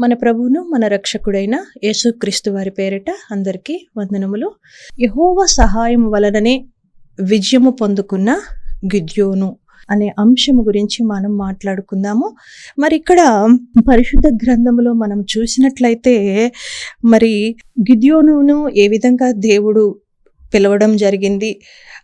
మన ప్రభువును మన రక్షకుడైన యేసుక్రీస్తు వారి పేరిట అందరికీ వందనములు. యహోవ సహాయం వలననే విజయము పొందుకున్న గిద్యోను అనే అంశము గురించి మనం మాట్లాడుకుందాము. మరి ఇక్కడ పరిశుద్ధ గ్రంథములో మనం చూసినట్లయితే మరి గిద్యోనును ఏ విధంగా దేవుడు పిలవడం జరిగింది?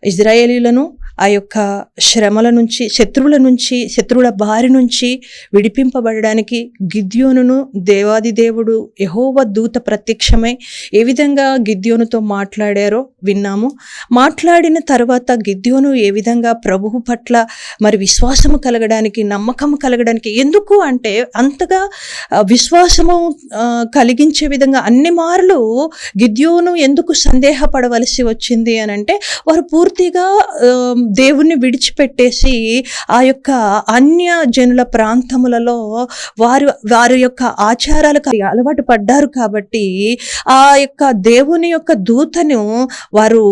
ఇజ్రాయేలీలను ఆ యొక్క శ్రమల నుంచి శత్రువుల నుంచి శత్రువుల బారి నుంచి విడిపింపబడడానికి గిద్యోనును దేవాది దేవుడు యహోవ దూత ప్రత్యక్షమై ఏ విధంగా గిద్యోనుతో మాట్లాడారో విన్నాము. మాట్లాడిన తర్వాత గిద్యోను ఏ విధంగా ప్రభువు పట్ల మరి విశ్వాసము కలగడానికి నమ్మకం కలగడానికి ఎందుకు అంటే అంతగా విశ్వాసము కలిగించే విధంగా అన్ని మార్లు గిద్యోను ఎందుకు సందేహపడవలసి వచ్చింది అని అంటే వారు పూర్తిగా దేవుణ్ణి విడిచిపెట్టేసి ఆ యొక్క అన్య జనుల ప్రాంతములలో వారు వారి యొక్క ఆచారాలకు అలవాటు పడ్డారు కాబట్టి ఆ యొక్క దేవుని యొక్క దూతను వారు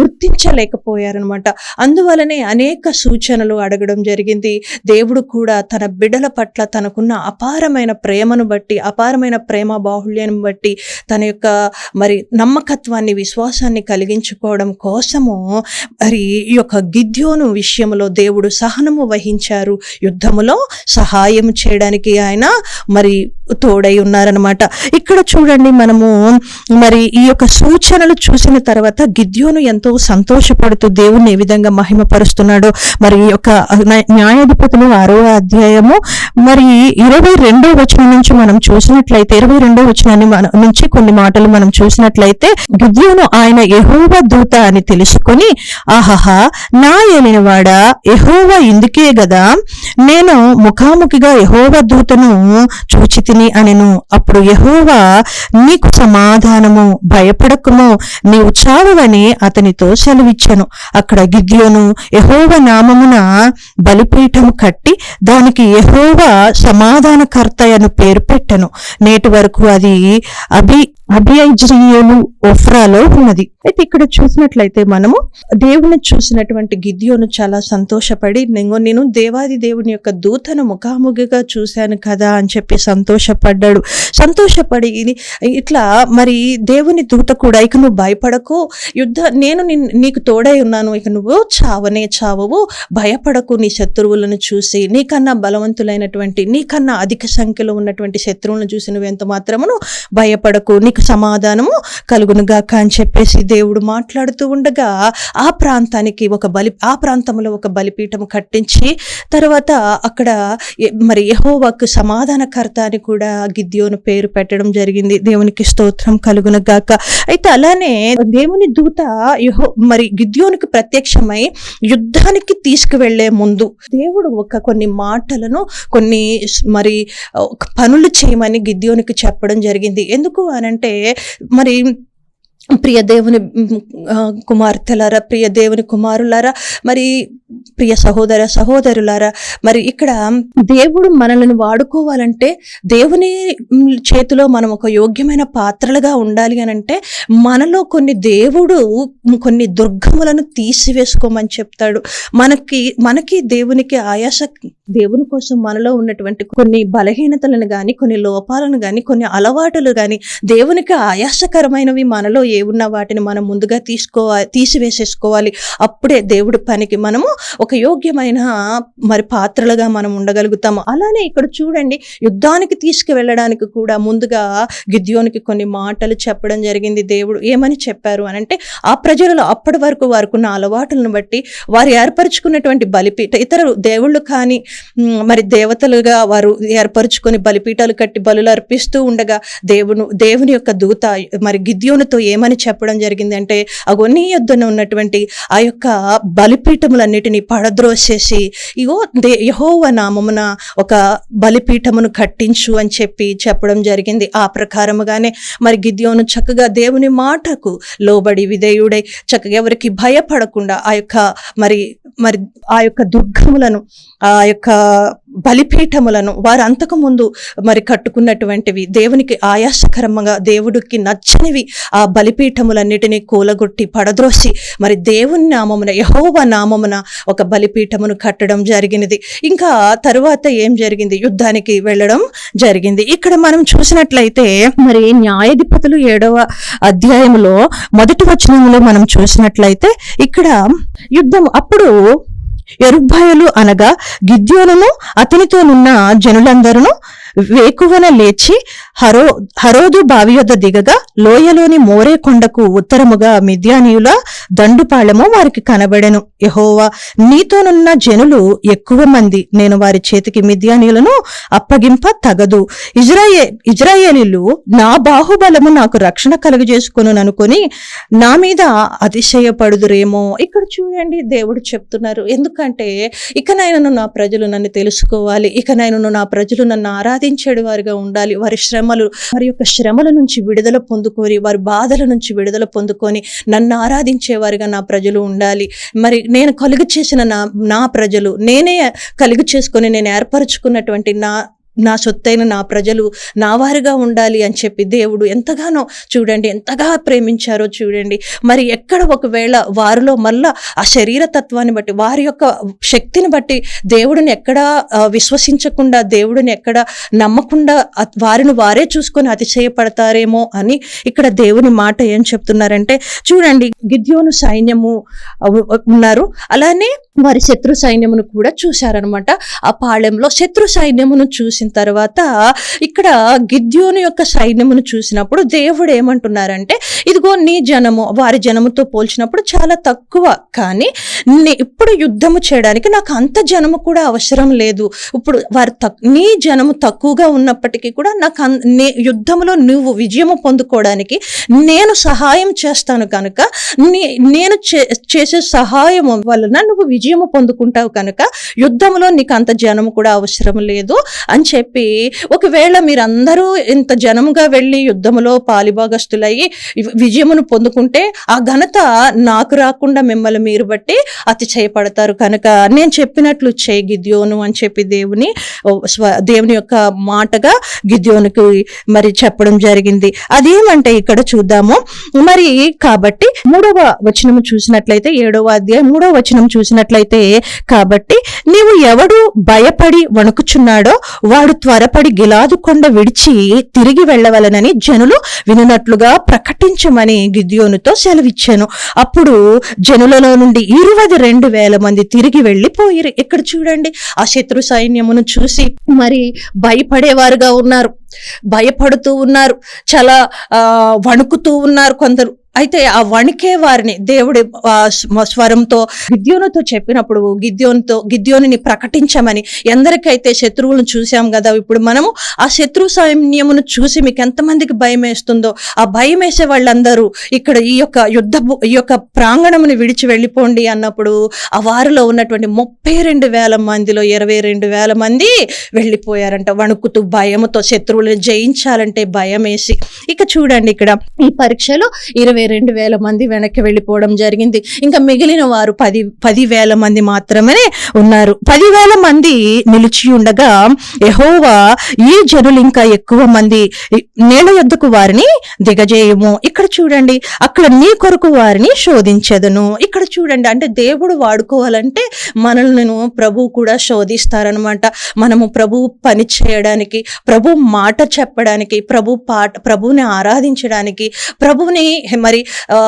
గుర్తించలేకపోయారనమాట అందువలనే అనేక సూచనలు అడగడం జరిగింది. దేవుడు కూడా తన బిడ్డల పట్ల తనకున్న అపారమైన ప్రేమను బట్టి అపారమైన ప్రేమ బాహుళ్యాన్ని బట్టి తన యొక్క మరి నమ్మకత్వాన్ని విశ్వాసాన్ని కలిగించుకోవడం కోసము మరి ఈ యొక్క గిద్యోను విషయంలో దేవుడు సహనము వహించారు. యుద్ధములో సహాయం చేయడానికి ఆయన మరి తోడై ఉన్నారనమాట ఇక్కడ చూడండి మనము మరి ఈ యొక్క సూచనలు చూసిన తర్వాత గిద్యోను ఎంతో సంతోషపడుతూ దేవుణ్ణి ఏ విధంగా మహిమపరుస్తున్నాడో మరి ఈ యొక్క న్యాయ- న్యాయాధిపతులు ఆరో అధ్యాయము మరి ఇరవై రెండో వచనం నుంచి మనం చూసినట్లయితే ఇరవై రెండో వచనాన్ని నుంచి కొన్ని మాటలు మనం చూసినట్లయితే గిద్యోను ఆయన యెహోవా దూత అని తెలుసుకొని ఆహాహా నా ఏలినవాడా యెహోవా ఇందుకే గదా నేను ముఖాముఖిగా యెహోవా దూతను చూచి తిని అనెను. అప్పుడు యెహోవా నీకు సమాధానము భయపడకము. నీవు చావని అతనితో సెలవిచ్చాను. అక్కడ గిద్యోను యెహోవ నామమున బలిపీఠం కట్టి దానికి యెహోవా సమాధానకర్త అని పేరు పెట్టను. నేటి వరకు అది అభి అభియజ్రీయులు ఒఫ్రాలో ఉన్నది అయితే ఇక్కడ చూసినట్లయితే మనము దేవుని చూసినటువంటి గిద్యోను చాలా సంతోషపడి నేను నేను దేవాది దేవుని యొక్క దూతను ముఖాముఖిగా చూశాను కదా అని చెప్పి సంతోషపడ్డాడు. సంతోషపడి ఇది- ఇట్లా మరి దేవుని దూత కూడా ఇక నువ్వు భయపడకు. యుద్ధ నేను నిన్- నీకు తోడై ఉన్నాను. ఇక నువ్వు చావనే చావవు. భయపడకు నీ శత్రువులను చూసి. నీకన్నా బలవంతులైనటువంటి నీకన్నా అధిక సంఖ్యలో ఉన్నటువంటి శత్రువులను చూసి నువ్వు ఎంత మాత్రమును భయపడకు. నీకు సమాధానము కలుగునుగాక అని చెప్పేసి దేవుడు మాట్లాడుతూ ఉండగా ఆ ప్రాంతానికి ఒక బలి ఆ ప్రాంతంలో ఒక బలిపీఠం కట్టించి తర్వాత అక్కడ మరి యహోవాకు సమాధానకర్త అని కూడా గిద్యోను పేరు పెట్టడం జరిగింది. దేవునికి స్తోత్రం కలుగునగాక. అయితే అలానే దేవుని దూత యహో మరి గిద్యోనికి ప్రత్యక్షమై యుద్ధానికి తీసుకువెళ్ళే ముందు దేవుడు ఒక కొన్ని మాటలను కొన్ని మరి పనులు చేయమని గిద్యోనికి చెప్పడం జరిగింది. ఎందుకు అనంటే మరి ప్రియ దేవుని కుమార్తెలారా ప్రియ దేవుని కుమారులారా మరి ప్రియ సహోదర సహోదరులారా మరి ఇక్కడ దేవుడు మనల్ని వాడుకోవాలంటే దేవుని చేతిలో మనం ఒక యోగ్యమైన పాత్రలుగా ఉండాలి అని అంటే మనలో కొన్ని దేవుడు కొన్ని దుర్గములను తీసివేసుకోమని చెప్తాడు. మనకి మనకి దేవునికి ఆయాస దేవుని కోసం మనలో ఉన్నటువంటి కొన్ని బలహీనతలను కానీ కొన్ని లోపాలను కానీ కొన్ని అలవాటులు కానీ దేవునికి ఆయాసకరమైనవి మనలో ఏ ఉన్న వాటిని మనం ముందుగా తీసుకోవాలి తీసివేసేసుకోవాలి. అప్పుడే దేవుడి పనికి మనము ఒక యోగ్యమైన మరి పాత్రలుగా మనం ఉండగలుగుతాము. అలానే ఇక్కడ చూడండి యుద్ధానికి తీసుకువెళ్ళడానికి కూడా ముందుగా గిద్యోనికి కొన్ని మాటలు చెప్పడం జరిగింది. దేవుడు ఏమని చెప్పారు అని అంటే ఆ ప్రజలలో అప్పటి వరకు వారికి ఉన్న అలవాటులను బట్టి వారు ఏర్పరచుకున్నటువంటి బలిపీఠ ఇతరులు దేవుళ్ళు కానీ మరి దేవతలుగా వారు ఏర్పరచుకొని బలిపీఠాలు కట్టి బలులు అర్పిస్తూ ఉండగా దేవును దేవుని యొక్క దూత మరి గిద్యోనుతో ఏమని చెప్పడం జరిగింది అంటే అగొన్ని యొద్దన ఉన్నటువంటి ఆ యొక్క బలిపీఠములన్నిటినీ పడద్రోసేసి ఇగో దే యహోవ నామమున ఒక బలిపీఠమును కట్టించు అని చెప్పి చెప్పడం జరిగింది. ఆ ప్రకారముగానే మరి గిద్యోను చక్కగా దేవుని మాటకు లోబడి విధేయుడై చక్కగా ఎవరికి భయపడకుండా ఆ యొక్క మరి మరి ఆ యొక్క దుర్గములను ఆ యొక్క బలిపీఠములను వారు అంతకు ముందు మరి కట్టుకున్నటువంటివి దేవునికి ఆయాసకరంగా దేవుడికి నచ్చనివి ఆ బలిపీఠములన్నిటినీ కూలగొట్టి పడద్రోసి మరి దేవుని నామమున యహోవ నామమున ఒక బలిపీఠమును కట్టడం జరిగినది. ఇంకా తరువాత ఏం జరిగింది? యుద్ధానికి వెళ్ళడం జరిగింది. ఇక్కడ మనం చూసినట్లయితే మరి న్యాయాధిపతులు ఏడవ అధ్యాయంలో మొదటి వచనంలో మనం చూసినట్లయితే ఇక్కడ యుద్ధం అప్పుడు ఎరుబ్బాయలు అనగా గిద్యోనును అతనితోనున్న జనులందరూ వేకువన లేచి హరో హరోదు బావి యొద్ద దిగగా లోయలోని మోరే కొండకు ఉత్తరముగా మిద్యానీయుల దండుపాళెము వారికి కనబడెను. యహోవా నీతోనున్న జనులు ఎక్కువ మంది. నేను వారి చేతికి మిద్యానీయులను అప్పగింప తగదు. ఇజ్రాయే ఇజ్రాయేలీలు నా బాహుబలము నాకు రక్షణ కలుగజేసుకును అనుకొని నా మీద అతిశయపడుదురేమో. ఇక్కడ చూడండి దేవుడు చెప్తున్నారు. ఎందుకంటే ఇకనైనా నా ప్రజలు నన్ను తెలుసుకోవాలి. ఇకనైనా నా ప్రజలు నన్ను సాధించేడు వారిగా ఉండాలి. వారి శ్రమలు వారి యొక్క శ్రమల నుంచి విడుదల పొందుకొని వారి బాధల నుంచి విడుదల పొందుకొని నన్ను ఆరాధించేవారిగా నా ప్రజలు ఉండాలి. మరి నేను కలుగు చేసిన నా నా ప్రజలు నేనే కలుగు చేసుకొని నేను ఏర్పరచుకున్నటువంటి నా నా సొత్తైన నా ప్రజలు నా వారిగా ఉండాలి అని చెప్పి దేవుడు ఎంతగానో చూడండి ఎంతగా ప్రేమించారో చూడండి. మరి ఎక్కడ ఒకవేళ వారిలో మళ్ళా ఆ శరీర తత్వాన్ని బట్టి వారి యొక్క శక్తిని బట్టి దేవుడిని ఎక్కడ విశ్వసించకుండా దేవుడిని ఎక్కడ నమ్మకుండా వారిని వారే చూసుకొని అతిశయపడతారేమో అని ఇక్కడ దేవుని మాట ఏం చెప్తున్నారంటే చూడండి గిద్యోను సైన్యము ఉన్నారు. అలానే వారి శత్రు సైన్యమును కూడా చూశారనమాట ఆ పాళెంలో శత్రు సైన్యమును చూసి చేసిన తర్వాత ఇక్కడ గిద్యోను యొక్క సైన్యమును చూసినప్పుడు దేవుడు ఏమంటున్నారంటే ఇదిగో నీ జనము వారి జనముతో పోల్చినప్పుడు చాలా తక్కువ కానీ ఇప్పుడు యుద్ధము చేయడానికి నాకు అంత జనము కూడా అవసరం లేదు. ఇప్పుడు వారు తక్ నీ జనము తక్కువగా ఉన్నప్పటికీ కూడా నాకు అన్- నే యుద్ధములో నువ్వు విజయము పొందుకోవడానికి నేను సహాయం చేస్తాను కనుక నీ నేను చే- చేసే సహాయం వలన నువ్వు విజయము పొందుకుంటావు కనుక యుద్ధంలో నీకు అంత జనము కూడా అవసరం లేదు అని చెప్పి ఒకవేళ మీరందరూ ఇంత జనముగా వెళ్ళి యుద్ధములో పాలిభాగస్తులయ్యి విజయమును పొందుకుంటే ఆ ఘనత నాకు రాకుండా మిమ్మల్ని మీరు బట్టి అతిశయపడతారు. కనుక నేను చెప్పినట్లు చేయి గిద్యోను అని చెప్పి దేవుని స్వ- దేవుని యొక్క మాటగా గిద్యోనుకి మరి చెప్పడం జరిగింది. అదేమంటే ఇక్కడ చూద్దాము. మరి కాబట్టి మూడవ వచనం చూసినట్లయితే ఏడవ అధ్యాయం మూడవ వచనం చూసినట్లయితే కాబట్టి నీవు ఎవడు భయపడి వణుకుచున్నాడో వాడు త్వరపడి గిలాదు కొండ విడిచి తిరిగి వెళ్ళవలనని జనులు వినున్నట్లుగా ప్రకటించమని గిద్యోనుతో సెలవిచ్చాను. అప్పుడు జనులలో నుండి ఇరవై రెండు వేల మంది తిరిగి వెళ్ళిపోయారు. ఇక్కడ చూడండి ఆ శత్రు సైన్యమును చూసి మరి భయపడేవారుగా ఉన్నారు. భయపడుతూ ఉన్నారు. చాలా వణుకుతూ ఉన్నారు కొందరు. అయితే ఆ వణికే వారిని దేవుడి స్వరంతో గిద్యోనుతో చెప్పినప్పుడు గిద్యోనుతో గిద్యోనిని ప్రకటించమని ఎందరికైతే శత్రువులను చూసాం కదా ఇప్పుడు మనము ఆ శత్రు సైన్యమును చూసి మీకు ఎంతమందికి భయం వేస్తుందో ఆ భయం వేసే వాళ్ళందరూ ఇక్కడ ఈ యొక్క యుద్ధ ఈ యొక్క ప్రాంగణముని విడిచి వెళ్ళిపోండి అన్నప్పుడు ఆ వారిలో ఉన్నటువంటి ముప్పై రెండు వేల మందిలో ఇరవై రెండు వేల మంది వెళ్ళిపోయారంట వణుకుతూ భయముతో శత్రువులను జయించాలంటే భయం వేసి ఇక చూడండి ఇక్కడ ఈ పరీక్షలో ఇరవై రెండు వేల మంది వెనక్కి వెళ్ళిపోవడం జరిగింది. ఇంకా మిగిలిన వారు పది పది వేల మంది మాత్రమే ఉన్నారు. పదివేల మంది నిలిచి ఉండగా యహోవా ఈ జనులు ఇంకా ఎక్కువ మంది నేల యొద్దకు వారిని దిగజేయము. ఇక్కడ చూడండి అక్కడ నీ కొరకు వారిని శోధించదను. ఇక్కడ చూడండి అంటే దేవుడు వాడుకోవాలంటే మనల్ని ప్రభువు కూడా శోధిస్తారనమాట మనము ప్రభు పని చేయడానికి ప్రభు మాట చెప్పడానికి ప్రభు పాట ప్రభువుని ఆరాధించడానికి ప్రభువుని మరి ఆ,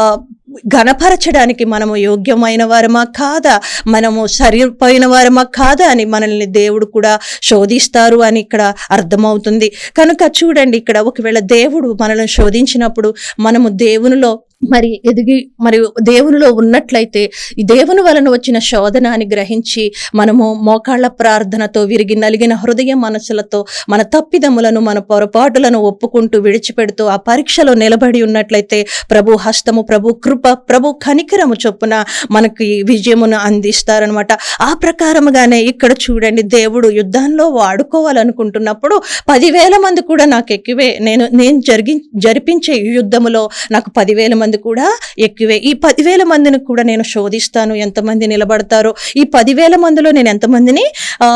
గణపరచడానికి మనము యోగ్యమైన వారమా కాదా? మనము సరిపోయిన వారమా కాదా అని మనల్ని దేవుడు కూడా శోధిస్తారు అని ఇక్కడ అర్థమవుతుంది. కనుక చూడండి ఇక్కడ ఒకవేళ దేవుడు మనల్ని శోధించినప్పుడు మనము దేవునిలో మరి ఎదిగి మరి దేవునిలో ఉన్నట్లయితే దేవుని వలన వచ్చిన శోధన అని గ్రహించి మనము మోకాళ్ళ ప్రార్థనతో విరిగి నలిగిన హృదయ మనసులతో మన తప్పిదములను మన పొరపాటులను ఒప్పుకుంటూ విడిచిపెడుతూ ఆ పరీక్షలో నిలబడి ఉన్నట్లయితే ప్రభు హస్తము ప్రభు కృప ప్రభు కనికరము చొప్పున మనకి విజయమును అందిస్తారనమాట ఆ ప్రకారముగానే ఇక్కడ చూడండి దేవుడు యుద్ధంలో వాడుకోవాలనుకుంటున్నప్పుడు పదివేల మంది కూడా నాకు ఎక్కువే నేను నేను జరిగి జరిపించే ఈ యుద్ధములో నాకు పదివేల మంది మంది కూడా ఎక్కువే. ఈ పదివేల మందిని కూడా నేను శోధిస్తాను ఎంతమంది నిలబడతారో ఈ పదివేల మందిలో నేను ఎంతమందిని ఆ,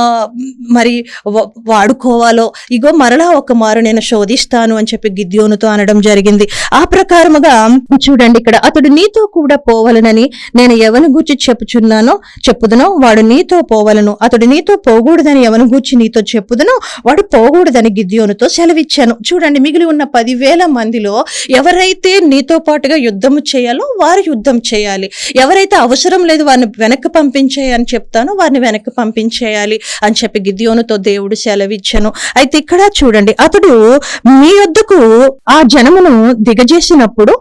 మరి వాడుకోవాలో ఇగో మరలా ఒక మారు నేను శోధిస్తాను అని చెప్పి గిద్యోనుతో అనడం జరిగింది. ఆ ప్రకారముగా చూడండి ఇక్కడ అతడు నీతో కూడా పోవలనని నేను ఎవరిని గూర్చి చెప్పుచున్నానో చెప్పుదనో వాడు నీతో పోవలను. అతడు నీతో పోకూడదని ఎవరిని గూర్చి నీతో చెప్పుదనో వాడు పోకూడదని గిద్యోనుతో సెలవిచ్చాను. చూడండి మిగిలి ఉన్న పదివేల మందిలో ఎవరైతే నీతో పాటుగా యుద్ధము చేయాలో వారు యుద్ధం చేయాలి. ఎవరైతే అవసరం లేదు వారిని వెనక్కి పంపించేయని అని చెప్తానో వారిని వెనక్కి పంపించేయాలి అని చెప్పి గిద్యోనుతో దేవుడు సెలవిచ్చాను. అయితే ఇక్కడ చూడండి అతడు మీ యొద్దకు ఆ జనమును దిగజేసినప్పుడు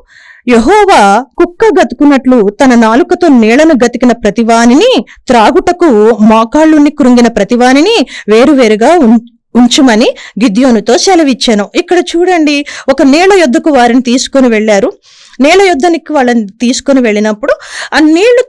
యహోవా కుక్క గతుకున్నట్లు తన నాలుకతో నీళ్ళను గతికిన ప్రతివానిని త్రాగుటకు మోకాళ్ళుని కృంగిన ప్రతివానిని వేరువేరుగా ఉం- ఉంచుమని గిద్యోనుతో సెలవిచ్చాను. ఇక్కడ చూడండి ఒక నీళ్ళ యొద్దకు వారిని తీసుకొని వెళ్ళారు. నేల యుద్ధానికి వాళ్ళని తీసుకొని వెళ్ళినప్పుడు ఆ నీళ్ళు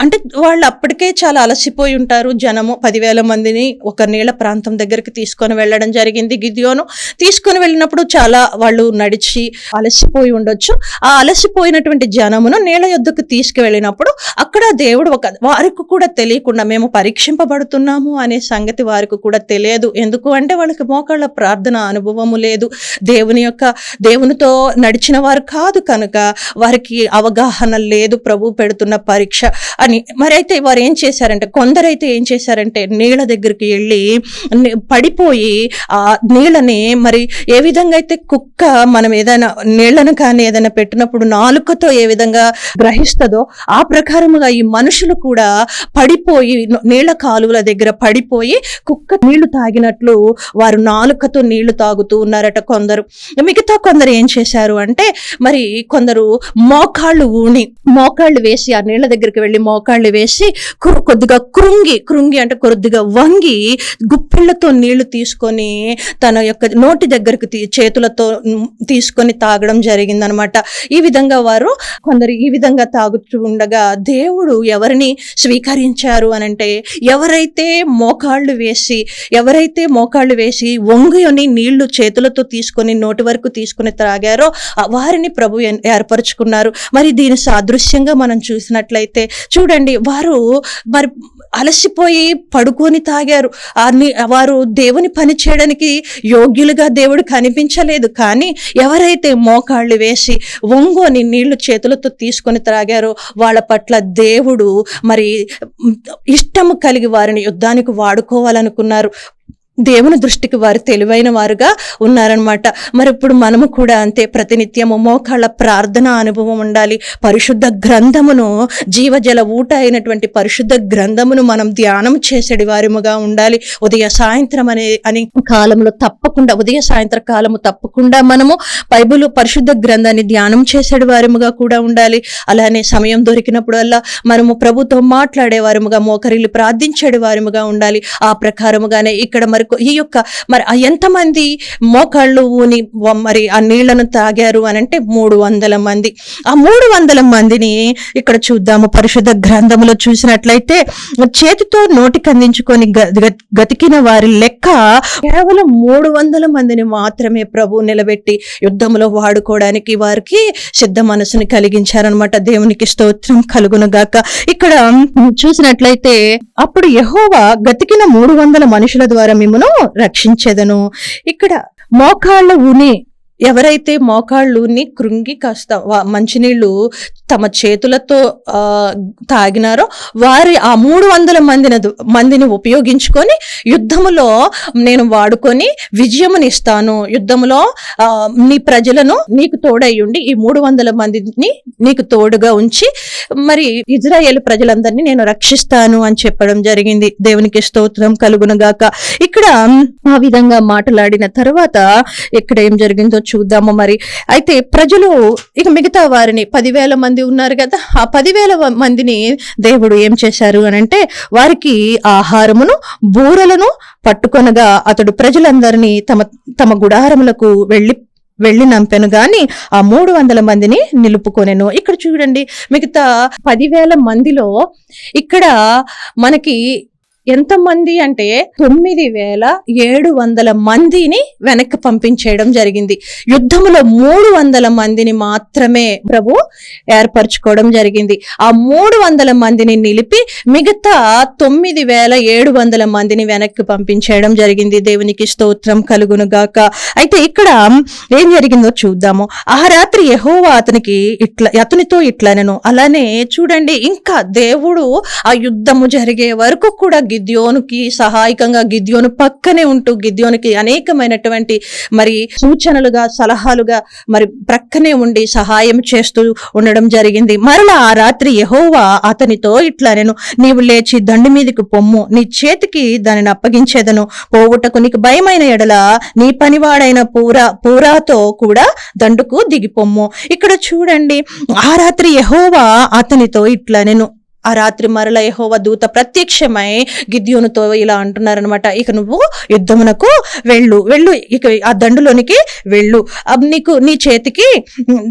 అంటే వాళ్ళు అప్పటికే చాలా అలసిపోయి ఉంటారు. జనము పదివేల మందిని ఒక నీళ్ళ ప్రాంతం దగ్గరికి తీసుకొని వెళ్ళడం జరిగింది. గిద్యోను తీసుకొని వెళ్ళినప్పుడు చాలా వాళ్ళు నడిచి అలసిపోయి ఉండొచ్చు. ఆ అలసిపోయినటువంటి జనమును నీళ్ళ యొద్దకు తీసుకువెళ్ళినప్పుడు అక్కడ దేవుడు ఒక వారికి కూడా తెలియకుండా మేము పరీక్షింపబడుతున్నాము అనే సంగతి వారికి కూడా తెలియదు. ఎందుకు అంటే వాళ్ళకి మోకాళ్ళ ప్రార్థన అనుభవము లేదు. దేవుని యొక్క దేవునితో నడిచిన వారు కాదు కనుక వారికి అవగాహన లేదు. ప్రభు పెడుతున్న పరీక్ష అని. మరి అయితే వారు ఏం చేశారంటే కొందరైతే ఏం చేశారంటే నీళ్ళ దగ్గరికి వెళ్ళి పడిపోయి ఆ నీళ్ళని మరి ఏ విధంగా అయితే కుక్క మనం ఏదైనా నీళ్ళను కానీ ఏదైనా పెట్టినప్పుడు నాలుకతో ఏ విధంగా గ్రహిస్తుందో ఆ ప్రకారముగా ఈ మనుషులు కూడా పడిపోయి నీళ్ళ కాలువల దగ్గర పడిపోయి కుక్క నీళ్ళు తాగినట్లు వారు నాలుకతో నీళ్ళు తాగుతూ ఉన్నారట కొందరు. మిగతా కొందరు ఏం చేశారు అంటే మరి కొందరు మోకాళ్ళు ఊని మోకాళ్ళు వేసి ఆ నీళ్ళ దగ్గరికి వెళ్ళి మోకాళ్ళు వేసి కొద్దిగా కృంగి కృంగి అంటే కొద్దిగా వంగి గుప్పిళ్ళతో నీళ్ళు తీసుకొని తన యొక్క నోటి దగ్గరకు తీ- చేతులతో తీసుకొని తాగడం జరిగిందనమాట. ఈ విధంగా వారు కొందరు ఈ విధంగా తాగుతూ ఉండగా దేవుడు ఎవరిని స్వీకరించారు అనంటే ఎవరైతే మోకాళ్ళు వేసి ఎవరైతే మోకాళ్ళు వేసి వంగుని నీళ్ళు చేతులతో తీసుకొని నోటి వరకు తీసుకొని త్రాగారో వారిని ప్రభు ఏర్పరచుకున్నారు. మరి దీని సాదృశ్యంగా మనం చూసినట్లయితే చూడండి చూడండి వారు మరి అలసిపోయి పడుకొని తాగారు. వారు దేవుని పని చేయడానికి యోగ్యులుగా దేవుడు కనిపించలేదు. కానీ ఎవరైతే మోకాళ్ళు వేసి ఒంగోని నీళ్ళు చేతులతో తీసుకొని త్రాగారో వాళ్ళ పట్ల దేవుడు మరి ఇష్టము కలిగి వారిని యుద్ధానికి వాడుకోవాలనుకున్నారు. దేవుని దృష్టికి వారు తెలివైన వారుగా ఉన్నారనమాట మరి ఇప్పుడు మనము కూడా అంతే ప్రతినిత్యము మోకాళ్ళ ప్రార్థన అనుభవం ఉండాలి. పరిశుద్ధ గ్రంథమును జీవజల ఊట అయినటువంటి పరిశుద్ధ గ్రంథమును మనం ధ్యానం చేసేటి వారిముగా ఉండాలి. ఉదయ సాయంత్రం అనే అని కాలంలో తప్పకుండా ఉదయ సాయంత్ర కాలము తప్పకుండా మనము బైబిల్ పరిశుద్ధ గ్రంథాన్ని ధ్యానం చేసేటి వారిముగా కూడా ఉండాలి. అలానే సమయం దొరికినప్పుడల్లా మనము ప్రభుతో మాట్లాడే వారిముగా మోకరిల్లి వారిముగా ఉండాలి. ఆ ప్రకారముగానే ఇక్కడ మరి ఈ యొక్క మరి ఎంతమంది మోకాళ్ళు ఊని మరి ఆ నీళ్ళను తాగారు అని అంటే మూడు వందల మంది. ఆ మూడు వందల మందిని ఇక్కడ చూద్దాము. పరిశుద్ధ గ్రంథములో చూసినట్లయితే చేతితో నోటికి అందించుకొని గతికిన వారి లెక్క కేవలం మూడు వందల మందిని మాత్రమే ప్రభు నిలబెట్టి యుద్ధంలో వాడుకోవడానికి వారికి సిద్ధ మనసుని కలిగించారనమాట దేవునికి స్తోత్రం కలుగును గాక. ఇక్కడ చూసినట్లయితే అప్పుడు యహోవా గతికిన మూడు వందల మనుషుల ద్వారా మిమ్మను రక్షించెదను. ఇక్కడ మోకాళ్ళ ఉని ఎవరైతే మోకాళ్ళుని కృంగి కాస్త వా- మంచినీళ్ళు తమ చేతులతో ఆ, తాగినారో వారి ఆ మూడు వందల మందిని మందిని ఉపయోగించుకొని యుద్ధములో నేను వాడుకొని విజయమునిస్తాను యుద్ధములో ఆ, నీ ప్రజలను నీకు తోడయ్యుండి ఈ మూడు వందల మందిని నీకు తోడుగా ఉంచి మరి ఇజ్రాయేల్ ప్రజలందరినీ నేను రక్షిస్తాను అని చెప్పడం జరిగింది. దేవునికి స్తోత్రం కలుగునుగాక ఇక్కడ ఆ విధంగా మాట్లాడిన తర్వాత ఇక్కడ ఏం జరిగిందో చూద్దాము మరి. అయితే ప్రజలు ఇక మిగతా వారిని పదివేల మంది ఉన్నారు కదా ఆ పదివేల మందిని దేవుడు ఏం చేశారు అని అంటే వారికి ఆహారమును బూరలను పట్టుకొనగా అతడు ప్రజలందరినీ తమ తమ గుడారములకు వెళ్ళి వెళ్ళి నంపెను గాని ఆ మూడు వందల మందిని నిలుపుకొనెను. ఇక్కడ చూడండి మిగతా పదివేల మందిలో ఇక్కడ మనకి ఎంతమంది అంటే తొమ్మిది వేల ఏడు వందల మందిని వెనక్కి పంపించేయడం జరిగింది. యుద్ధములో మూడు వందల మందిని మాత్రమే ప్రభు ఏర్పరచుకోవడం జరిగింది. ఆ మూడు వందల మందిని నిలిపి మిగతా తొమ్మిది వేల ఏడు వందల మందిని వెనక్కి పంపించేయడం జరిగింది. దేవునికి స్తోత్రం కలుగును గాక అయితే ఇక్కడ ఏం జరిగిందో చూద్దాము. ఆ రాత్రి యహోవా అతనికి ఇట్లా అతనితో ఇట్లనను. అలానే చూడండి ఇంకా దేవుడు ఆ యుద్ధము జరిగే వరకు కూడా గిద్యోనుకి సహాయకంగా గిద్యోను పక్కనే ఉంటూ గిద్యోనికి అనేకమైనటువంటి మరి సూచనలుగా సలహాలుగా మరి ప్రక్కనే ఉండి సహాయం చేస్తూ ఉండడం జరిగింది. మరలా ఆ రాత్రి యహోవా అతనితో ఇట్లా నేను నీవు లేచి దండి మీదకి పొమ్ము నీ చేతికి దానిని అప్పగించేదను. పోగొట్టకు నీకు భయమైన ఎడల నీ పనివాడైన పూరా పూరాతో కూడా దండుకు దిగిపొమ్ము. ఇక్కడ చూడండి ఆ రాత్రి యహోవా అతనితో ఇట్లా నేను ఆ రాత్రి మరల యహోవ దూత ప్రత్యక్షమై గిద్యోనుతో ఇలా అంటున్నారనమాట ఇక నువ్వు యుద్ధమునకు వెళ్ళు వెళ్ళు ఇక ఆ దండులోనికి వెళ్ళు. అబ్ నీకు నీ చేతికి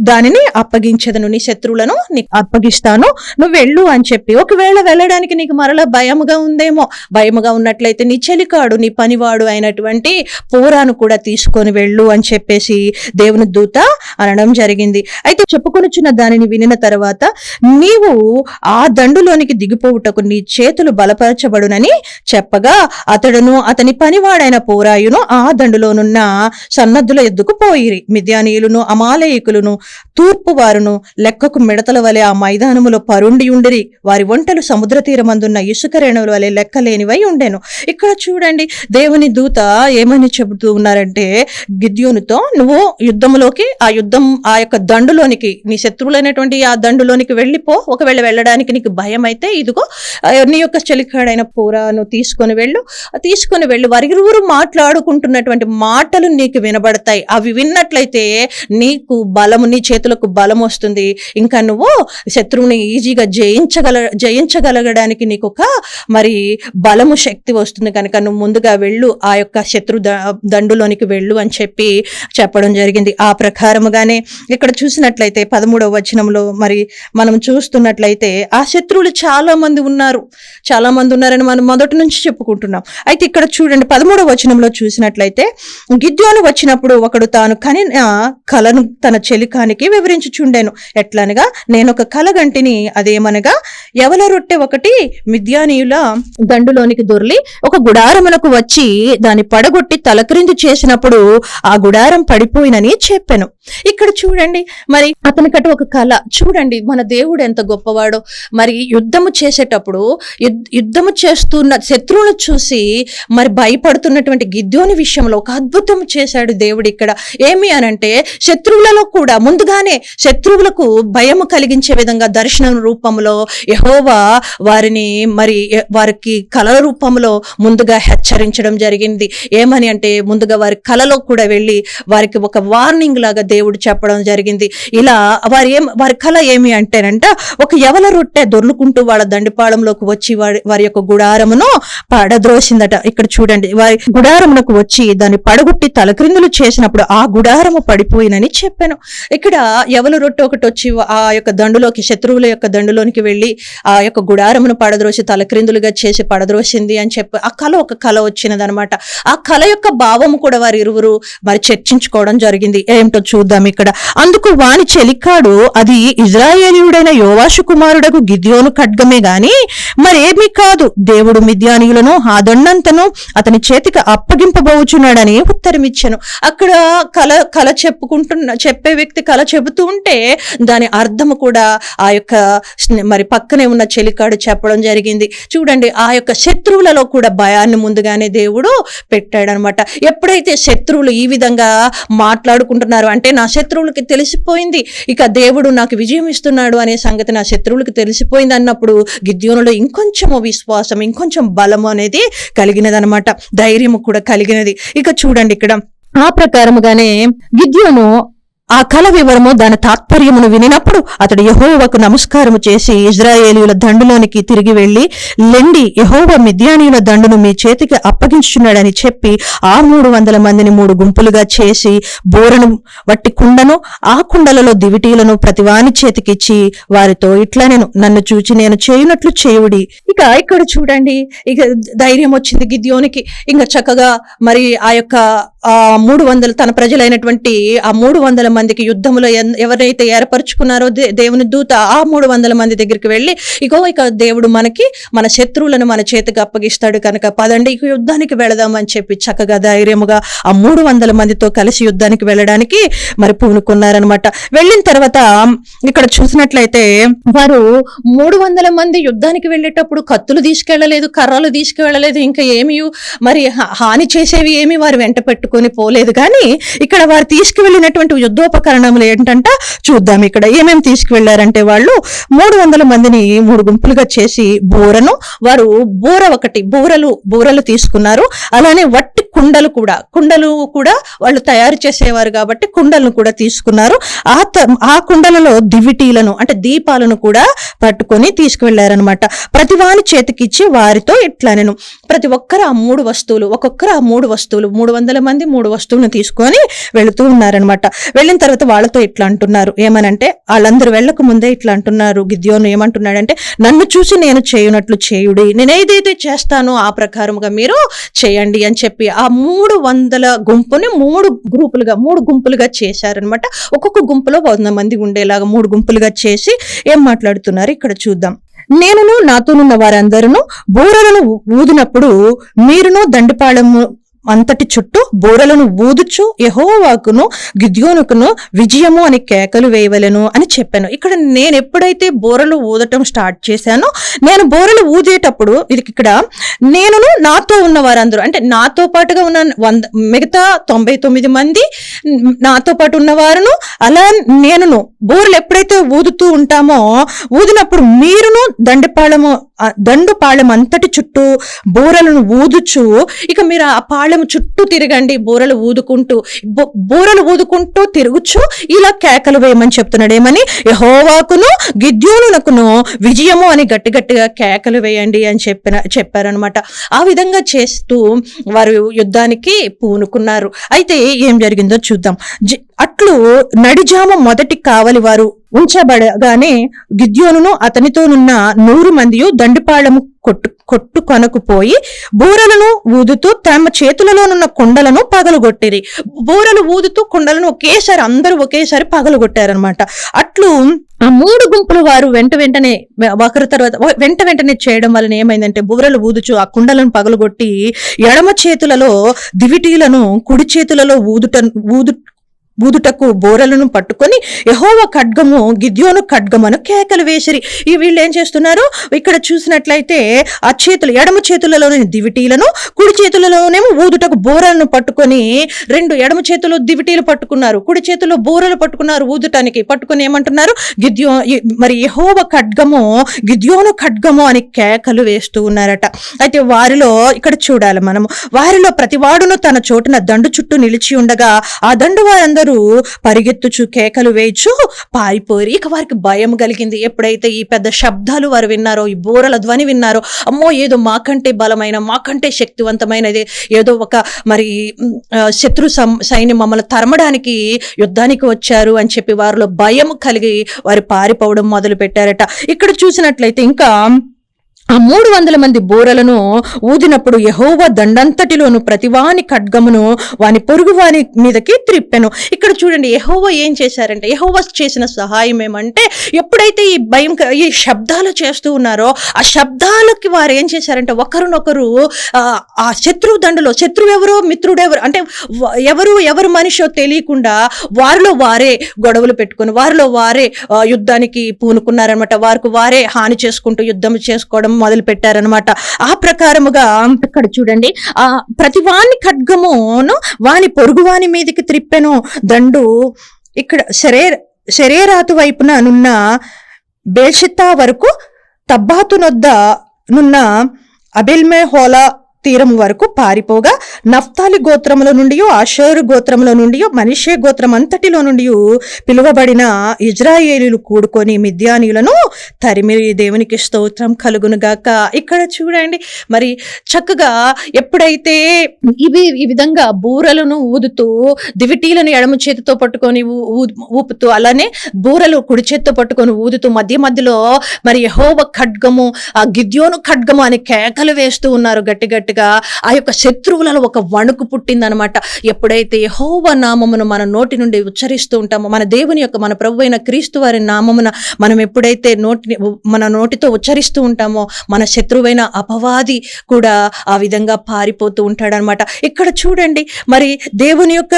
దానిని అప్పగించదను నీ శత్రువులను నీకు అప్పగిస్తాను. నువ్వు వెళ్ళు అని చెప్పి. ఒకవేళ వెళ్ళడానికి నీకు మరల భయముగా ఉందేమో భయముగా ఉన్నట్లయితే నీ చెలికాడు నీ పనివాడు అయినటువంటి పోరాను కూడా తీసుకొని వెళ్ళు అని చెప్పేసి దేవుని దూత అనడం జరిగింది. అయితే చెప్పుకొనుచున్న దానిని వినిన తర్వాత నీవు ఆ దండులోనికి దిగిపోవుటకు నీ చేతులు బలపరచబడునని చెప్పగా అతడును అతని పనివాడైన పోరాయును ఆ దండులోనున్న సన్నద్ధుల ఎద్దుకు పోయిరి. మిద్యానీయులను అమాలయకులను తూర్పు వారును లెక్కకు మిడతల వలె ఆ మైదానములో పరుండి ఉండిరి. వారి ఒంటలు సముద్ర తీరమందున్న ఇసుక రేణువుల వలె లెక్కలేనివై ఉండెను. ఇక్కడ చూడండి దేవుని దూత ఏమని చెబుతూ ఉన్నారంటే గిద్యోనుతో నువ్వు యుద్ధంలోకి ఆ యుద్ధం ఆ యొక్క దండులోనికి నీ శత్రువులైనటువంటి ఆ దండులోనికి వెళ్ళిపో. ఒకవేళ వెళ్ళడానికి నీకు భయం అయితే ఇదిగో నీ యొక్క చెలికాడైన పూరాను తీసుకొని వెళ్ళు. తీసుకొని వెళ్ళు. వారిరువురు మాట్లాడుకుంటున్నటువంటి మాటలు నీకు వినబడతాయి. అవి విన్నట్లయితే నీకు బలము నీ చేతులకు బలం వస్తుంది. ఇంకా నువ్వు శత్రువుని ఈజీగా జయించగల జయించగలగడానికి నీకు ఒక మరి బలము శక్తి వస్తుంది. కనుక నువ్వు ముందుగా వెళ్ళు. ఆ యొక్క శత్రు దండులోనికి వెళ్ళు అని చెప్పి చెప్పడం జరిగింది. ఆ ప్రకారముగానే ఇక్కడ చూసినట్లయితే పదమూడవ వచనంలో మరి మనం చూస్తున్నట్లయితే ఆ శత్రువులు చాలా మంది ఉన్నారు. చాలా మంది ఉన్నారని మనం మొదటి నుంచి చెప్పుకుంటున్నాం. అయితే ఇక్కడ చూడండి పదమూడవ వచనంలో చూసినట్లయితే గిద్యోను వచ్చినప్పుడు ఒకడు తాను కనిన కలను తన చెలికానికి వివరించుచుండెను. ఎట్లనగా నేను ఒక కలగంటిని అదేమనగా ఎవల రొట్టె ఒకటి మిద్యానీయుల దండులోనికి దొర్లి ఒక గుడారమునకు వచ్చి దాన్ని పడగొట్టి తలక్రింది చేసినప్పుడు ఆ గుడారం పడిపోయినని చెప్పాను. ఇక్కడ చూడండి మరి అతనికట ఒక కళ చూడండి మన దేవుడు ఎంత గొప్పవాడో. మరి యుద్ధము చేసేటప్పుడు యుద్ధము చేస్తున్న శత్రువును చూసి మరి భయపడుతున్నటువంటి గిద్యోని విషయంలో ఒక అద్భుతం చేశాడు దేవుడు ఇక్కడ. ఏమి అనంటే శత్రువులలో కూడా ముందుగానే శత్రువులకు భయము కలిగించే విధంగా దర్శనం రూపంలో యహోవా వారిని మరి ఎ- వారికి కళల రూపంలో ముందుగా హెచ్చరించడం జరిగింది. ఏమని అంటే ముందుగా వారి కళలో కూడా వెళ్ళి వారికి ఒక వార్నింగ్ లాగా దేవుడు చెప్పడం జరిగింది. ఇలా వారి ఏం వారి కళ ఏమి అంటేనంట ఒక ఎవల రొట్టె దొర్లు దొర్లుకుంటూ వాళ్ళ దండిపాళంలోకి వచ్చి వారి వారి యొక్క గుడారమును పడద్రోసిందట. ఇక్కడ చూడండి వారి గుడారమునకు వచ్చి దాన్ని పడగొట్టి తలక్రిందులు చేసినప్పుడు ఆ గుడారము పడిపోయినని చెప్పాను. ఇక్కడ ఎవరు రొట్టె ఒకటి వచ్చి ఆ యొక్క దండులోకి శత్రువుల యొక్క దండులోనికి వెళ్ళి ఆ యొక్క గుడారమును పడద్రోసి తలక్రిందులుగా చేసి పడద్రోసింది అని చెప్పి ఆ కళ ఒక కళ వచ్చినదనమాట. ఆ కళ యొక్క భావము కూడా వారి ఇరువురు మరి చర్చించుకోవడం జరిగింది. ఏమిటో చూద్దాం ఇక్కడ. అందుకు వాని చెలికాడు అది ఇజ్రాయేలీయుడైన యోవాషు కుమారుడకు గిద్యోను ఖడ్గమే గాని మరేమీ కాదు. దేవుడు మిద్యానీయులను ఆ దొండంతను అతని చేతికి అప్పగింపబోచున్నాడని ఉత్తరమిచ్చాను. అక్కడ కళ కళ చెప్పుకుంటున్న చెప్పే వ్యక్తి కళ చెబుతూ ఉంటే దాని అర్థము కూడా ఆ యొక్క మరి పక్కనే ఉన్న చెలికాడు చెప్పడం జరిగింది. చూడండి ఆ యొక్క శత్రువులలో కూడా భయాన్ని ముందుగానే దేవుడు పెట్టాడనమాట. ఎప్పుడైతే శత్రువులు ఈ విధంగా మాట్లాడుకుంటున్నారు అంటే నా శత్రువులకి తెలిసిపోయింది ఇక దేవుడు నాకు విజయం ఇస్తున్నాడు అనే సంగతి నా శత్రువులకి తెలిసిపోయింది అన్నప్పుడు గిద్యోనులో ఇంకొంచెము విశ్వాసం ఇంకొంచెం బలము అనేది కలిగినదనమాట ధైర్యము కూడా కలిగినది. ఇక చూడండి ఇక్కడ. ఆ ప్రకారముగానే గిద్యోను ఆ కల వివరము దాని తాత్పర్యమును వినినప్పుడు అతడు యహోవకు నమస్కారము చేసి ఇజ్రాయేలీయుల దండులోనికి తిరిగి వెళ్ళి లెండి యహోవ మిద్యానీయుల దండును మీ చేతికి అప్పగించుచున్నాడని చెప్పి ఆ మూడు వందల మందిని మూడు గుంపులుగా చేసి బోరను వట్టి కుండను ఆ కుండలలో దివిటీలను ప్రతివాని చేతికిచ్చి వారితో ఇట్లా నేను నన్ను చూచి నేను చేయునట్లు చేయుడి. ఇక ఇక్కడ చూడండి ఇక ధైర్యం వచ్చింది గిద్యోనికి. ఇంకా చక్కగా మరి ఆ యొక్క ఆ మూడు వందలు తన ప్రజలైనటువంటి ఆ మూడు వందల మందికి యుద్ధములో ఎన్- ఎవరైతే ఏర్పరచుకున్నారో దే- దేవుని దూత ఆ మూడు వందల మంది దగ్గరికి వెళ్ళి ఇగో ఇక దేవుడు మనకి మన శత్రువులను మన చేతికి అప్పగిస్తాడు కనుక పదండి ఇక యుద్ధానికి వెళదామని చెప్పి చక్కగా ధైర్యముగా ఆ మూడు వందల మందితో కలిసి యుద్ధానికి వెళ్ళడానికి మరి పూనుకున్నారనమాట వెళ్ళిన తర్వాత ఇక్కడ చూసినట్లయితే వారు మూడు వందల మంది యుద్ధానికి వెళ్ళేటప్పుడు కత్తులు తీసుకెళ్ళలేదు కర్రలు తీసుకువెళ్ళలేదు ఇంకా ఏమీ మరి హాని చేసేవి ఏమి వారు వెంట పెట్టుకొని పోలేదు. కానీ ఇక్కడ వారు తీసుకువెళ్ళినటువంటి యుద్ధోపకరణములు ఏంటంట చూద్దాం ఇక్కడ ఏమేమి తీసుకువెళ్ళారంటే వాళ్ళు మూడు వందల మందిని మూడు గుంపులుగా చేసి బూరను వారు బూర ఒకటి బూరలు బూరలు తీసుకున్నారు. అలానే వట్టి కుండలు కూడా కుండలు కూడా వాళ్ళు తయారు చేసేవారు కాబట్టి కుండలను కూడా తీసుకున్నారు. ఆ త- ఆ కుండలలో దివిటీలను అంటే దీపాలను కూడా పట్టుకొని తీసుకువెళ్ళారనమాట ప్రతి వాని చేతికిచ్చి వారితో ఇట్లా నేను ప్రతి ఒక్కరు ఆ మూడు వస్తువులు ఒక్కొక్కరు ఆ మూడు వస్తువులు మూడు వందల మంది మూడు వస్తువులను తీసుకొని వెళుతూ ఉన్నారనమాట వెళ్ళిన తర్వాత వాళ్ళతో ఇట్లా అంటున్నారు. ఏమనంటే వాళ్ళందరూ వెళ్ళక ముందే ఇట్లా అంటున్నారు. గిద్యోను ఏమంటున్నాడంటే నన్ను చూసి నేను చేయునట్లు చేయుడి. నేను ఏదైతే చేస్తానో. ఆ ప్రకారముగా మీరు చేయండి అని చెప్పి ఆ మూడు వందల గుంపుని మూడు గ్రూపులుగా మూడు గుంపులుగా చేశారనమాట ఒక్కొక్క గుంపులో వంద మంది ఉండేలాగా మూడు గుంపులుగా చేసి ఏం మాట్లాడుతున్నారు? ఇక్కడ చూద్దాం. నేనును నాతోనున్న వారందరూ బూరలను ఊదినప్పుడు మీరును దండిపాళెము అంతటి చుట్టూ బూరలను ఊదుచు యహోవాకును గిద్యోనుకును విజయము అని కేకలు వేయవలెను అని చెప్పాను. ఇక్కడ నేను ఎప్పుడైతే బూరలు ఊదటం స్టార్ట్ చేశానో నేను బూరలు ఊదేటప్పుడు ఇది ఇక్కడ నేనును నాతో ఉన్న వారందరూ అంటే నాతో పాటుగా ఉన్న వంద మిగతా తొంభై తొమ్మిది మంది నాతో పాటు ఉన్నవారును అలా నేనును బోర్లు ఎప్పుడైతే ఊదుతూ ఉంటామో ఊదినప్పుడు మీరును దండపాళము దండు పాళెం అంతటి చుట్టూ బోరలను ఊదుచు ఇక మీరు ఆ పాళెం చుట్టూ తిరగండి బూరలు ఊదుకుంటూ బూరలు ఊదుకుంటూ తిరుగుచు ఇలా కేకలు వేయమని చెప్తున్నాడు. ఏమని? యహోవాకును గిద్యోనునకును విజయము అని గట్టి గట్టిగా కేకలు వేయండి అని చెప్పిన చెప్పారనమాట ఆ విధంగా చేస్తూ వారు యుద్ధానికి పూనుకున్నారు. అయితే ఏం జరిగిందో చూద్దాం. అట్లు నడిజామ మొదటి కావలివారు ఉంచబడగానే గిద్యోనును అతనితోనున్న నూరు మందియు దండిపాళము కొట్టు కొట్టు కొనకుపోయి బూరలను ఊదుతూ తమ చేతులలోనున్న కుండలను పగలగొట్టిరి. బూరలు ఊదుతూ కుండలను ఒకేసారి అందరూ ఒకేసారి పగలగొట్టారనమాట అట్లు ఆ మూడు గుంపుల వారు వెంట వెంటనే ఒకరి తర్వాత వెంట వెంటనే చేయడం వలన ఏమైందంటే బూరలు ఊదుచు ఆ కుండలను పగలగొట్టి ఎడమ చేతులలో దివిటీలను కుడి చేతులలో ఊదుట ఊదు బూదుటకు బోరలను పట్టుకొని యహోవ ఖడ్గము గిద్యోను ఖడ్గమను కేకలు వేసిరి. ఈ వీళ్ళు ఏం చేస్తున్నారు? ఇక్కడ చూసినట్లయితే ఆ చేతులు ఎడమ చేతులలోని దివిటీలను కుడి చేతులలోనేమో ఊదుటకు బోరలను పట్టుకొని రెండు ఎడమ చేతులు దివిటీలు పట్టుకున్నారు. కుడి చేతుల్లో బోరలు పట్టుకున్నారు ఊదుటానికి. పట్టుకొని ఏమంటున్నారు? గిద్యో మరి యహోవ ఖడ్గము గిద్యోను ఖడ్గము అని కేకలు వేస్తూ ఉన్నారట. అయితే వారిలో ఇక్కడ చూడాలి మనము వారిలో ప్రతివాడును తన చోటున దండు చుట్టూ నిలిచి ఉండగా ఆ దండు వారందరూ పరిగెత్తుచు కేకలు వేయచు పారిపోయి ఇక వారికి భయం కలిగింది. ఎప్పుడైతే ఈ పెద్ద శబ్దాలు వారు విన్నారో ఈ బోరల ధ్వని విన్నారో అమ్మో ఏదో మాకంటే బలమైన మాకంటే శక్తివంతమైనది. ఏదో ఒక మరి శత్రు సం- సైన్యం మమ్మల్ని తరమడానికి యుద్ధానికి వచ్చారు అని చెప్పి వారిలో భయం కలిగి వారు పారిపోవడం మొదలు పెట్టారట ఇక్కడ చూసినట్లయితే ఇంకా ఆ మూడు వందల మంది బోరలను ఊదినప్పుడు యహోవ దండంతటిలోను ప్రతివాని ఖడ్గమును వాని పొరుగు వాని మీదకి త్రిప్పెను. ఇక్కడ చూడండి యహోవ ఏం చేశారంటే యహోవ చేసిన సహాయం ఏమంటే ఎప్పుడైతే ఈ భయం ఈ శబ్దాలు చేస్తూ ఉన్నారో ఆ శబ్దాలకి వారు ఏం చేశారంటే ఒకరినొకరు ఆ, శత్రువు దండలో శత్రువు ఎవరో మిత్రుడు ఎవరు అంటే ఎవరు ఎవరు మనిషో తెలియకుండా వారిలో వారే గొడవలు పెట్టుకుని వారిలో వారే యుద్ధానికి పూనుకున్నారనమాట వారికి వారే హాని చేసుకుంటూ యుద్ధం చేసుకోవడం మొదలు పెట్టారనమాట ఆ ప్రకారముగా ఇక్కడ చూడండి ఆ ప్రతి వాని ఖడ్గమును వాని పొరుగు వాని మీదకి త్రిప్పెను దండు ఇక్కడ శరీర శరీరాతు వైపున నున్న బేషిత్తా వరకు తబ్బాతునొద్ద నున్న అబిల్మే హోలా తీరం వరకు పారిపోగా నఫ్తాలి గోత్రముల నుండి ఆషేరు గోత్రముల నుండి మనిషే గోత్రం అంతటిలో నుండి పిలువబడిన ఇజ్రాయేలీలు కూడుకొని మిద్యానీయులను తరిమిరి దేవునికి స్తోత్రం కలుగునుగాక ఇక్కడ చూడండి మరి చక్కగా ఎప్పుడైతే ఇవి ఈ విధంగా బూరలను ఊదుతూ దివిటీలను ఎడమ చేతితో పట్టుకొని ఊపుతూ అలానే బూరలు కుడి చేత్తో పట్టుకొని ఊదుతూ మధ్య మధ్యలో మరి యహోవ ఖడ్గము ఆ గిద్యోను ఖడ్గము అని కేకలు వేస్తూ ఉన్నారు గట్టి గట్టిగా ఆ యొక్క శత్రువులలో ఒక వణుకు పుట్టిందనమాట. ఎప్పుడైతే యహోవ నామమును మన నోటి నుండి ఉచ్చరిస్తూ ఉంటామో మన దేవుని యొక్క మన ప్రభు అయిన క్రీస్తు వారి నామమున మనం ఎప్పుడైతే నోటిని మన నోటితో ఉచ్చరిస్తూ ఉంటామో మన శత్రువైన అపవాది కూడా ఆ విధంగా పారిపోతూ ఉంటాడనమాట. ఇక్కడ చూడండి మరి దేవుని యొక్క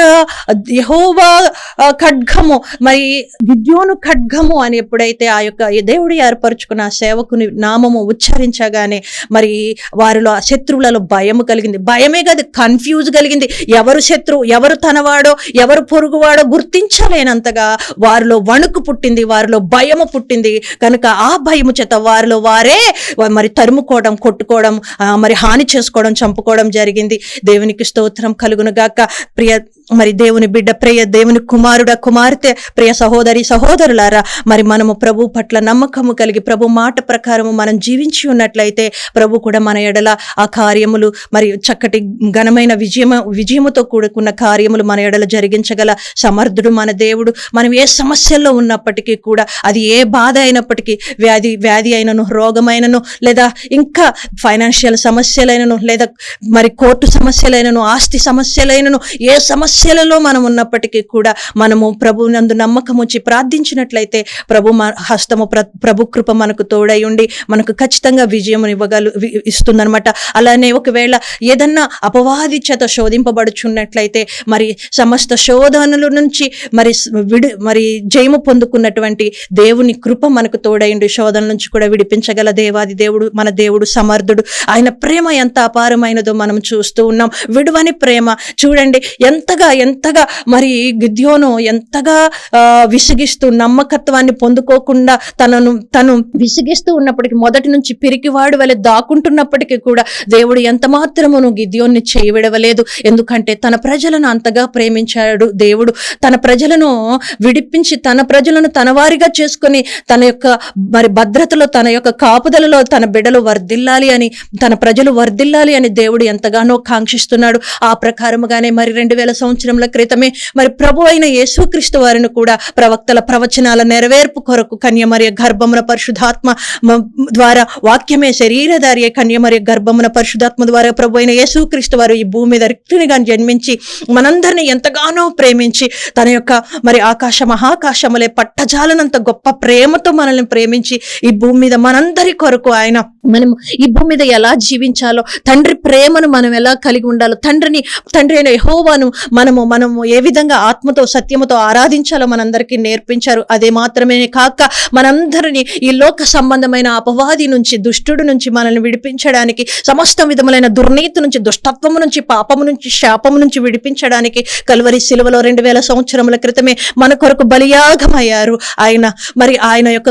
యహోవా ఖడ్గము మరి విద్యోను ఖడ్గము అని ఎప్పుడైతే ఆ యొక్క దేవుడు ఏర్పరచుకున్న సేవకుని నామము ఉచ్చరించగానే మరి వారిలో ఆ శత్రువులలో భయము కలిగింది. భయమే కాదు కన్ఫ్యూజ్ కలిగింది. ఎవరు శత్రువు ఎవరు తనవాడో ఎవరు పొరుగువాడో గుర్తించలేనంతగా వారిలో వణుకు పుట్టింది వారిలో భయము పుట్టింది. కనుక ఆ భయము చేత వారిలో వారే మరి తరుముకోవడం కొట్టుకోవడం మరి హాని చేసుకోవడం చంపుకోవడం జరిగింది. దేవునికి స్తోత్రం కలుగునుగాక. ప్రియ మరి దేవుని బిడ్డ ప్రియ దేవుని కుమారుడ కుమార్తె ప్రియ సహోదరి సహోదరులారా మరి మనము ప్రభు పట్ల నమ్మకము కలిగి ప్రభు మాట ప్రకారము మనం జీవించి ఉన్నట్లయితే ప్రభు కూడా మన ఎడల ఆ కార్యములు మరి చక్కటి ఘనమైన విజయమ విజయముతో కూడుకున్న కార్యములు మన ఎడల జరిగించగల సమర్థుడు మన దేవుడు. మనం ఏ సమస్యల్లో ఉన్నప్పటికీ కూడా అది ఏ బాధ అయినప్పటికీ వ్యాధి వ్యాధి అయినను రోగమైనను లేదా ఇంకా ఫైనాన్షియల్ సమస్యలైనను లేదా మరి కోర్టు సమస్యలైనను ఆస్తి సమస్యలైనను ఏ సమస్య సమస్యలలో మనం ఉన్నప్పటికీ కూడా మనము ప్రభునందు నమ్మకం ఉంచి ప్రార్థించినట్లయితే ప్రభు మ- హస్తము ప్ర- ప్రభు కృప మనకు తోడై ఉండి మనకు ఖచ్చితంగా విజయం ఇవ్వగలు వి- అలానే ఒకవేళ ఏదన్నా అపవాది చేత శోధింపబడుచున్నట్లయితే మరి సమస్త శోధనల నుంచి మరి విడి మరి జయము పొందుకున్నటువంటి దేవుని కృప మనకు తోడైండి శోధన నుంచి కూడా విడిపించగల దేవాది దేవుడు మన దేవుడు సమర్థుడు. ఆయన ప్రేమ ఎంత అపారమైనదో మనం చూస్తూ ఉన్నాం. విడువని ప్రేమ. చూడండి ఎంతగా ఎంతగా మరి గిద్యోను ఎంతగా ఆ, విసిగిస్తూ నమ్మకత్వాన్ని పొందుకోకుండా తనను తను విసిగిస్తూ ఉన్నప్పటికీ మొదటి నుంచి పిరికివాడు వలె దాక్కుంటున్నప్పటికీ కూడా దేవుడు ఎంత మాత్రమును గిద్యోన్ని చేయవిడవలేదు. ఎందుకంటే తన ప్రజలను అంతగా ప్రేమించాడు దేవుడు. తన ప్రజలను విడిపించి తన ప్రజలను తన వారిగా చేసుకొని తన యొక్క మరి భద్రతలో తన యొక్క కాపుదలలో తన బిడలు వర్ధిల్లాలి అని తన ప్రజలు వర్ధిల్లాలి అని దేవుడు ఎంతగానో కాంక్షిస్తున్నాడు. ఆ ప్రకారముగానే మరి రెండు వేల సంవత్సరముల క్రితమే మరి ప్రభు అయిన యేసుక్రీస్తు వారిని కూడా ప్రవక్తల ప్రవచనాల నెరవేర్పు కొరకు కన్యమరియ గర్భమున పరిశుధాత్మ ద్వారా వాక్యమే శరీరధారి కన్యమరియ గర్భమున పరిశుధాత్మ ద్వారా ప్రభు అయిన యేసుక్రీస్తు వారు ఈ భూమి మీద రిక్తునిగా జన్మించి మనందరిని ఎంతగానో ప్రేమించి తన యొక్క మరి ఆకాశ మహాకాశములే పట్టజాలనంత గొప్ప ప్రేమతో మనల్ని ప్రేమించి ఈ భూమి మీద మనందరి కొరకు ఆయన మనం ఈ భూమి మీద ఎలా జీవించాలో తండ్రి ప్రేమను మనం ఎలా కలిగి ఉండాలో తండ్రిని తండ్రి అయిన యహోవాను మన మనము మనము ఏ విధంగా ఆత్మతో సత్యముతో ఆరాధించాలో మనందరికీ నేర్పించారు. అదే మాత్రమే కాక మనందరినీ ఈ లోక సంబంధమైన అపవాది నుంచి దుష్టుడు నుంచి మనల్ని విడిపించడానికి సమస్త విధములైన దుర్నీతి నుంచి దుష్టత్వము నుంచి పాపము నుంచి శాపము నుంచి విడిపించడానికి కలువరి శిలువలో రెండు వేల సంవత్సరముల క్రితమే మన కొరకు బలియాగమయ్యారు. ఆయన మరి ఆయన యొక్క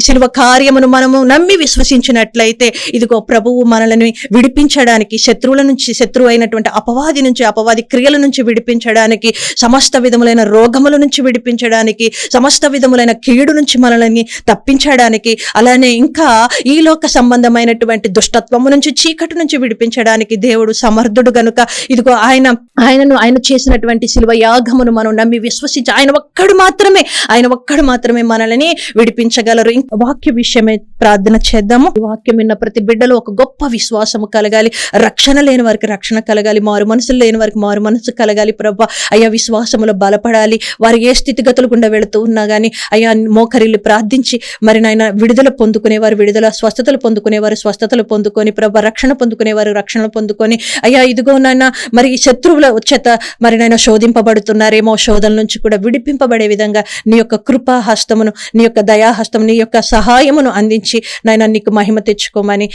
శిలువ కార్యమును మనము నమ్మి విశ్వసించినట్లయితే ఇదిగో ప్రభువు మనల్ని విడిపించడానికి శత్రువుల నుంచి శత్రువు అయినటువంటి అపవాది నుంచి అపవాది క్రియల నుంచి విడిపి విడిపించడానికి సమస్త విధములైన రోగముల నుంచి విడిపించడానికి సమస్త విధములైన కీడు నుంచి మనల్ని తప్పించడానికి అలానే ఇంకా ఈ లోక సంబంధమైనటువంటి దుష్టత్వము నుంచి చీకటి నుంచి విడిపించడానికి దేవుడు సమర్థుడు గనుక. ఇదిగో ఆయన ఆయనను ఆయన చేసినటువంటి శిలువ యాగమును మనం నమ్మి విశ్వసించి ఆయన ఒక్కడు మాత్రమే ఆయన ఒక్కడు మాత్రమే మనల్ని విడిపించగలరు. ఇంకా వాక్య విషయమే ప్రార్థన చేద్దాము. వాక్యం విన్న ప్రతి బిడ్డలో ఒక గొప్ప విశ్వాసము కలగాలి. రక్షణ లేని వారికి రక్షణ కలగాలి. మారు మనసులు లేని వారికి మారు మనసు కలగాలి. ప్రభా. అయ్యా విశ్వాసములో బలపడాలి. వారు ఏ స్థితిగతులు గుండా వెళుతూ ఉన్నా కానీ అయ్యా మోకరిల్లు ప్రార్థించి మరి నాయన విడుదల పొందుకునేవారు విడుదల స్వస్థతలు పొందుకునేవారు స్వస్థతలు పొందుకొని ప్రభా రక్షణ పొందుకునేవారు రక్షణ పొందుకొని అయ్యా ఇదిగో నాయన మరి శత్రువుల చేత మరి నాయన శోధింపబడుతున్నారేమో శోధన నుంచి కూడా విడిపింపబడే విధంగా నీ యొక్క కృపా హస్తమును నీ యొక్క దయాహస్తం నీ యొక్క సహాయమును అందించి నాయన నీకు మహిమ తెచ్చుకోమని.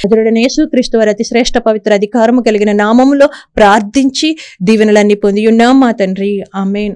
యేసు క్రీస్తు వారి అతి శ్రేష్ట పవిత్ర అధికారము కలిగిన నామములో ప్రార్థించి దీవెనలన్నీ పొంది ఉన్నాం మా తండ్రి ఆమెన్.